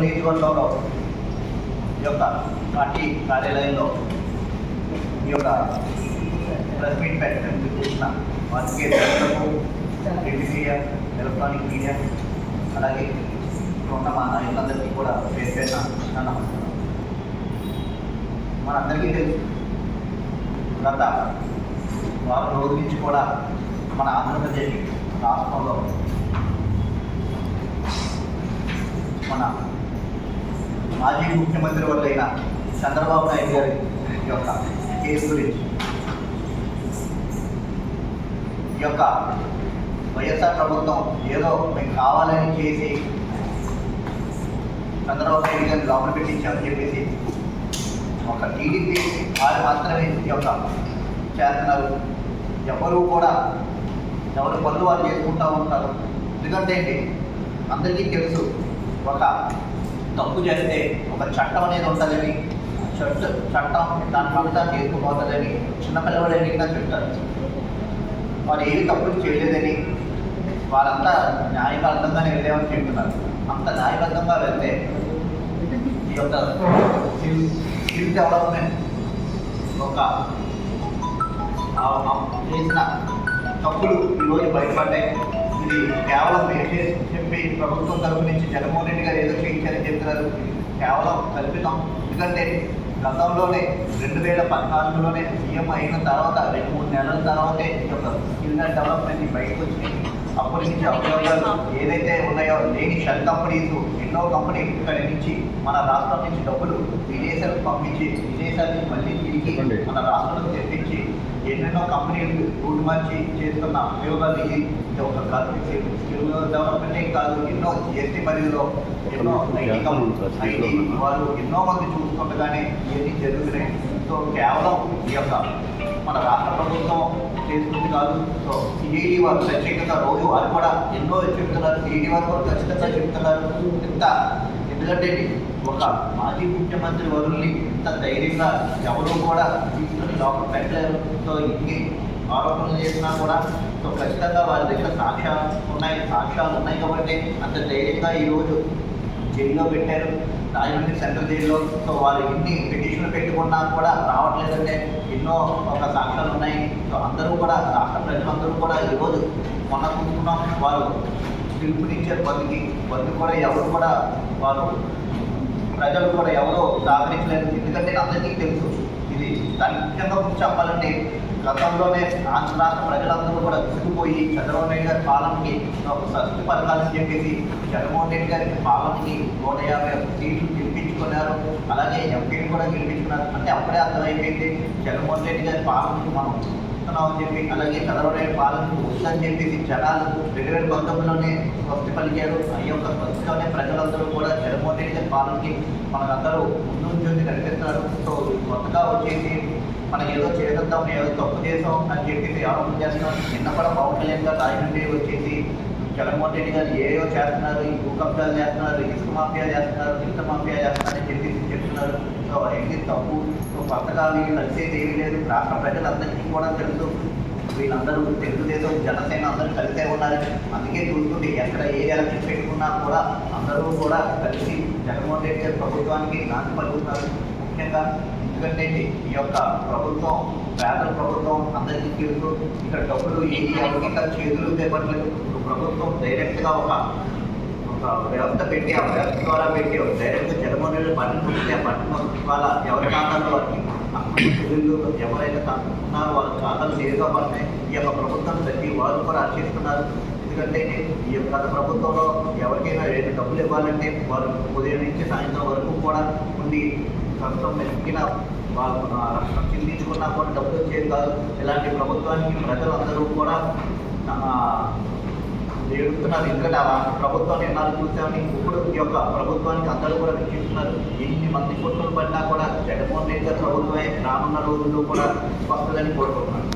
రాజమండ్రి నియోజకవర్గంలో ఈ యొక్క పార్టీ కార్యాలయంలో ఈ యొక్క ప్రెస్ మీట్ పెట్టడం చూసిన వారికి ప్రింట్ మీడియా ఎలక్ట్రానిక్ మీడియా అలాగే ఉన్న మా నాయకులందరికీ కూడా పేరు పేరున నా నమస్కారం. మనందరికీ తెలుసు గత వారం రోజుల నుంచి కూడా మన ఆంధ్రప్రదేశ్ రాష్ట్రంలో మన మాజీ ముఖ్యమంత్రి వల్లైన చంద్రబాబు నాయుడు గారి యొక్క కేసు గురించి. ఈ యొక్క వైఎస్ఆర్ ప్రభుత్వం ఏదో మేము కావాలని చేసి చంద్రబాబు నాయుడు గారిని లోపల పెట్టించామని చెప్పేసి ఒక టీడీపీ వారు మాత్రమే ఈ యొక్క చేస్తున్నారు. ఎవరు కూడా ఎవరు పనులు వారు చేసుకుంటూ ఉంటారు. ఎందుకంటే అందరికీ తెలుసు ఒక తప్పు చేస్తే ఒక చట్టం అనేది ఉంటుందని చట్ట చట్టం దాని ఫలితాన్ని చేసుకుపోతుందని చిన్నపిల్లవాడు ఎన్నికగా చెప్తారు. వారు ఏది తప్పులు చేయలేదని వారంతా న్యాయబద్ధంగానే వెళ్ళామని చెప్తున్నారు. అంత న్యాయబద్ధంగా వెళ్తే ఈ యొక్క స్కిల్ డెవలప్మెంట్ ఒక చేసిన తప్పులు ఈరోజు బయటపడ్డాయి. ఇది కేవలం చెప్పి ప్రభుత్వం తరపు నుంచి జగన్మోహన్ రెడ్డి గారు ఇది కేవలం కల్పితం. ఎందుకంటే గతంలోనే రెండు వేల పద్నాలుగులోనే సీఎం అయిన తర్వాత రెండు మూడు నెలల తర్వాతే ఈ యొక్క స్కిల్ డెవలప్మెంట్ బయటకు వచ్చినాయి. అప్పటి నుంచి అభియోగాలు ఏదైతే ఉన్నాయో లేని షెల్ కంపెనీస్ ఎన్నో కంపెనీలు ఇక్కడి నుంచి మన రాష్ట్రం నుంచి డబ్బులు విదేశాలకు పంపించి విదేశాల నుంచి మళ్ళీ తిరిగి మన రాష్ట్రంలో తెప్పించి ఎన్నెన్నో కంపెనీలు రూట్ మార్చి చేస్తున్న ఉపయోగాలు ఇది ఒక కాదు. స్కిల్ డెవలప్మెంటే కాదు. ఎన్నో జిఎస్టీ పరిధిలో ఎన్నో ఐటీ ఐటీ వాళ్ళు ఎన్నో మంది చూస్తుండగానే ఇవన్నీ జరుగుతున్నాయి. సో కేవలం ఈ యొక్క మన రాష్ట్ర ప్రభుత్వం చేసుకుంది కాదు. సో సిఐడి వారు ప్రత్యేకంగా రోజు వారు కూడా ఎన్నో చెప్తున్నారు. సిఐడి వారు కూడా ఖచ్చితంగా చెప్తున్నారు. ఇంత ఎందుకంటే ఒక మాజీ ముఖ్యమంత్రి వరుల్ని ఇంత ధైర్యంగా ఎవరు కూడా తీసుకుని లోపల పెట్టలేరు ఇన్ని ఆరోపణలు చేసినా కూడా సో ఖచ్చితంగా వారి దగ్గర సాక్ష్యాలు ఉన్నాయి సాక్ష్యాలు ఉన్నాయి కాబట్టి అంత ధైర్యంగా ఈరోజు జైల్లో పెట్టారు. రాజమండ్రి సెంట్రల్ జైల్లో. సో వాళ్ళు ఎన్ని పిటిషన్లు పెట్టుకున్నా కూడా రావట్లేదంటే ఎన్నో ఒక సాక్ష్యాలు ఉన్నాయి. సో అందరూ కూడా రాష్ట్ర ప్రజలందరూ కూడా ఈరోజు మొన్న చూసుకున్నాం వారు పిలుపునిచ్చారు బతికి బంద్ కూడా ఎవరు కూడా వారు ప్రజలు కూడా ఎవరో సహకరించలేదు ఎందుకంటే అందరికీ తెలుసు ఇది. దాని గురించి చెప్పాలంటే గతంలోనే ఆంధ్ర రాష్ట్ర ప్రజలందరూ కూడా విసిగిపోయి చంద్రబాబు నాయుడు గారి పాలనకి ఒక సస్తి పథకాలని చెప్పేసి జగన్మోహన్ రెడ్డి గారి పాలనకి నూట యాభై ఒక్క సీట్లు గెలిపించుకున్నారు. అలాగే ఎంపీని కూడా గెలిపించుకున్నారు. అంటే అప్పుడే అర్థమైపోయింది జగన్మోహన్ రెడ్డి గారి పాలనకి మనం చూస్తున్నామని చెప్పి అలాగే చంద్రబాబు నాయుడు పాలనకు వస్తుందని చెప్పేసి జనాలు రెండు వేల పంతొమ్మిదిలోనే స్వస్తి పలికారు. ఈ యొక్క స్వస్తిలోనే ప్రజలందరూ కూడా పాలనకి మనకందరూ ముందు నుంచి కనిపిస్తున్నారు. సో కొత్తగా వచ్చేసి మనం ఏదో చేద్దాం ఏదో తప్పు చేసాం అని చెప్పేసి ఆరోపణ చేస్తున్నాం. నిన్న కూడా పవన్ కళ్యాణ్ గారు రాజమండ్రి వచ్చేసి జగన్మోహన్ రెడ్డి గారు ఏయో చేస్తున్నారు ఈ భూ చేస్తున్నారు ఇసుక మాఫియా చేస్తున్నారు ఇసుక మాఫియా చేస్తున్నారు అని చెప్పేసి చెప్తున్నారు. సో అవన్నీ తప్పు. సో కొత్తగా వీళ్ళు కలిసేది ఏమీ లేదు. రాష్ట్ర ప్రజలందరికీ కూడా తెలుసు. వీళ్ళందరూ తెలుగుదేశం జనసేన అందరూ కలిసే ఉన్నారు అందుకే చూసుకుంటే ఎక్కడ ఏ ఎలక్షన్ ఉన్నా కూడా అందరూ కూడా కలిసి జగన్మోహన్ రెడ్డి గారి ప్రభుత్వానికి నాంది పలుకుతున్నారు ముఖ్యంగా ఎందుకంటే ఈ యొక్క ప్రభుత్వం పేదల ప్రభుత్వం అందరికీ తెలుసు. ఇక్కడ డబ్బులు ఏ ఎవరికి చేతులు చేపట్టలేదు ప్రభుత్వం డైరెక్ట్గా ఒక వ్యవస్థ పెట్టి ఆ వ్యవస్థ ద్వారా పెట్టి డైరెక్ట్ జగన్మోహన్ రెడ్డి బట్టలు చూస్తే ఆ బట్టలు వాళ్ళ ఎవరి ఖాతాలో వారికి చెల్లుళ్ళు ఎవరైతే ఉన్నారో వాళ్ళ ఖాతాలు నేరుగా పడతాయి ఈ యొక్క ప్రభుత్వం ప్రతి వారు కూడా అర్చిస్తున్నారు ఎందుకంటే ఈ యొక్క గత ప్రభుత్వంలో ఎవరికైనా రెండు డబ్బులు ఇవ్వాలంటే వారు ఉదయం నుంచి సాయంత్రం వరకు కూడా ఉండి కష్టం మెరిగిన వాళ్ళు ఆ, రక్తం చిందించుకున్నా కూడా డబ్బులు వచ్చేది కాదు. ఇలాంటి ప్రభుత్వానికి ప్రజలందరూ కూడా ఎడుతున్నారు ఎందుకంటే ఆ ప్రభుత్వం నిర్ణయాలు చూసామని ఇప్పుడు ఈ యొక్క ప్రభుత్వానికి అందరూ కూడా విచ్చిస్తున్నారు ఎన్ని మంది కొట్టులు పడినా కూడా జగన్మోహన్ రెడ్డి గారి ప్రభుత్వమే రానున్న రోజుల్లో కూడా వస్తుందని కోరుకుంటున్నారు